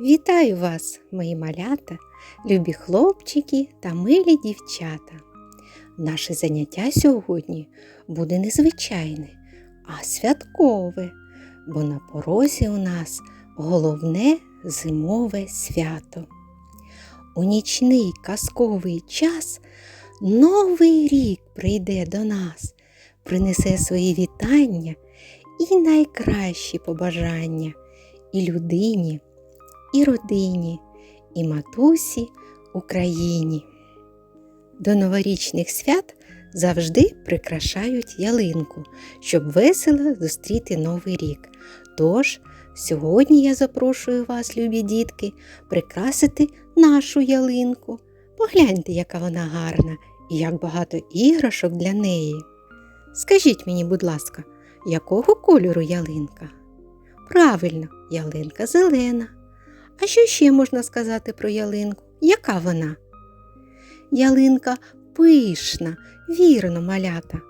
Вітаю вас, мої малята, любі хлопчики та милі дівчата. Наше заняття сьогодні буде не звичайне, а святкове, бо на порозі у нас головне зимове свято. У нічний казковий час новий рік прийде до нас, принесе свої вітання і найкращі побажання і людині, і родині, і матусі Україні. До новорічних свят завжди прикрашають ялинку, щоб весело зустріти новий рік. Тож, сьогодні я запрошую вас, любі дітки, прикрасити нашу ялинку. Погляньте, яка вона гарна і як багато іграшок для неї. Скажіть мені, будь ласка, якого кольору ялинка? Правильно, ялинка зелена. А що ще можна сказати про ялинку? Яка вона? Ялинка пишна, вірно, малята.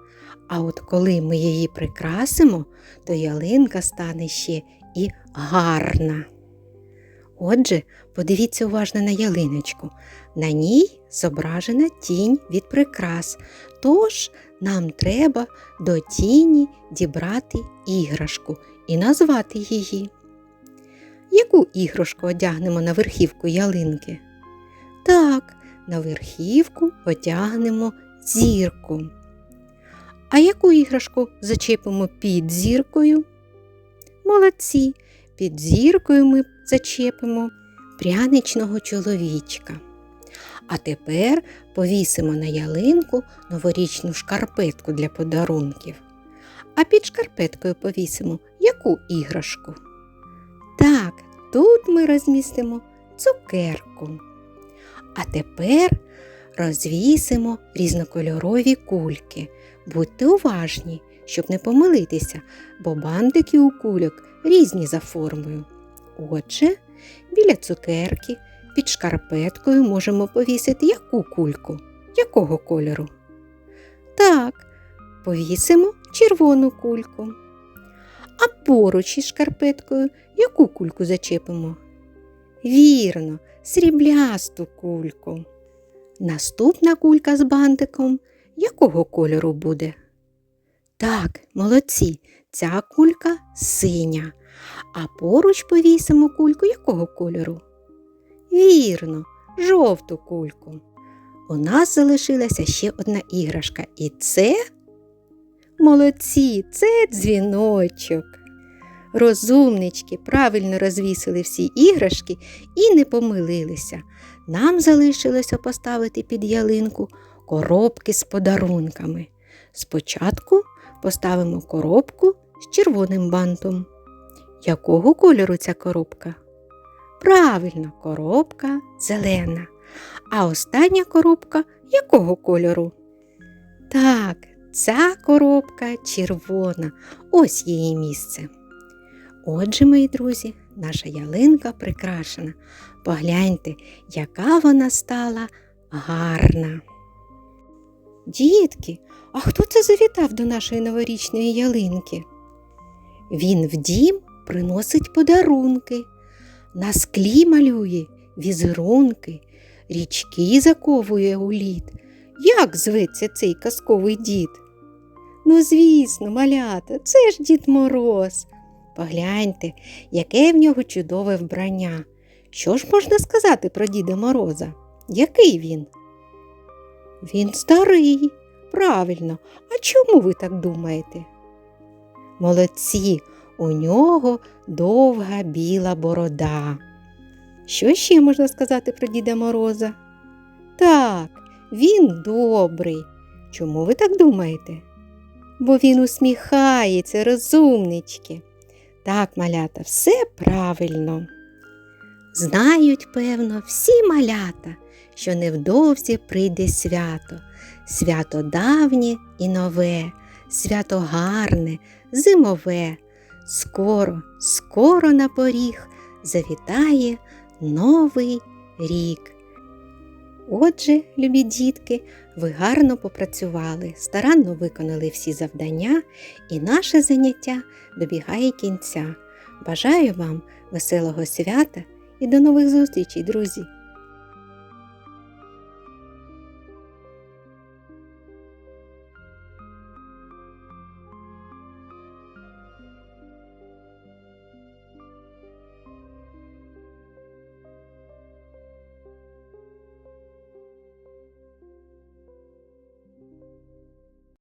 А от коли ми її прикрасимо, то ялинка стане ще і гарна. Отже, подивіться уважно на ялиночку. На ній зображена тінь від прикрас, тож нам треба до тіні дібрати іграшку і назвати її. Яку іграшку одягнемо на верхівку ялинки? Так, на верхівку одягнемо зірку. А яку іграшку зачепимо під зіркою? Молодці, під зіркою ми зачепимо пряничного чоловічка. А тепер повісимо на ялинку новорічну шкарпетку для подарунків. А під шкарпеткою повісимо яку іграшку? Тут ми розмістимо цукерку. А тепер розвісимо різнокольорові кульки. Будьте уважні, щоб не помилитися, бо бантики у кульок різні за формою. Отже, біля цукерки під шкарпеткою можемо повісити яку кульку? Якого кольору? Так, повісимо червону кульку. А поруч із шкарпеткою яку кульку зачепимо? Вірно, сріблясту кульку. Наступна кулька з бантиком якого кольору буде? Так, молодці, ця кулька синя. А поруч повісимо кульку якого кольору? Вірно, жовту кульку. У нас залишилася ще одна іграшка, і це молодці, це дзвіночок. Розумнички правильно розвісили всі іграшки і не помилилися. Нам залишилося поставити під ялинку коробки з подарунками. Спочатку поставимо коробку з червоним бантом. Якого кольору ця коробка? Правильно, коробка зелена. А остання коробка якого кольору? Так, ця коробка червона. Ось її місце. Отже, мої друзі, наша ялинка прикрашена. Погляньте, яка вона стала гарна. Дітки, а хто це завітав до нашої новорічної ялинки? Він в дім приносить подарунки, на склі малює візерунки, річки заковує у лід. Як зветься цей казковий дід? Ну, звісно, малята, це ж Дід Мороз. Погляньте, яке в нього чудове вбрання. Що ж можна сказати про Діда Мороза? Який він? Він старий, правильно. А чому ви так думаєте? Молодці, у нього довга біла борода. Що ще можна сказати про Діда Мороза? Так, він добрий. Чому ви так думаєте? Бо він усміхається, розумнички. Так, малята, все правильно. Знають, певно, всі малята, що невдовзі прийде свято, свято давнє і нове, свято гарне, зимове. Скоро, скоро на поріг завітає новий рік. Отже, любі дітки, ви гарно попрацювали, старанно виконали всі завдання, і наше заняття добігає кінця. Бажаю вам веселого свята і до нових зустрічей, друзі!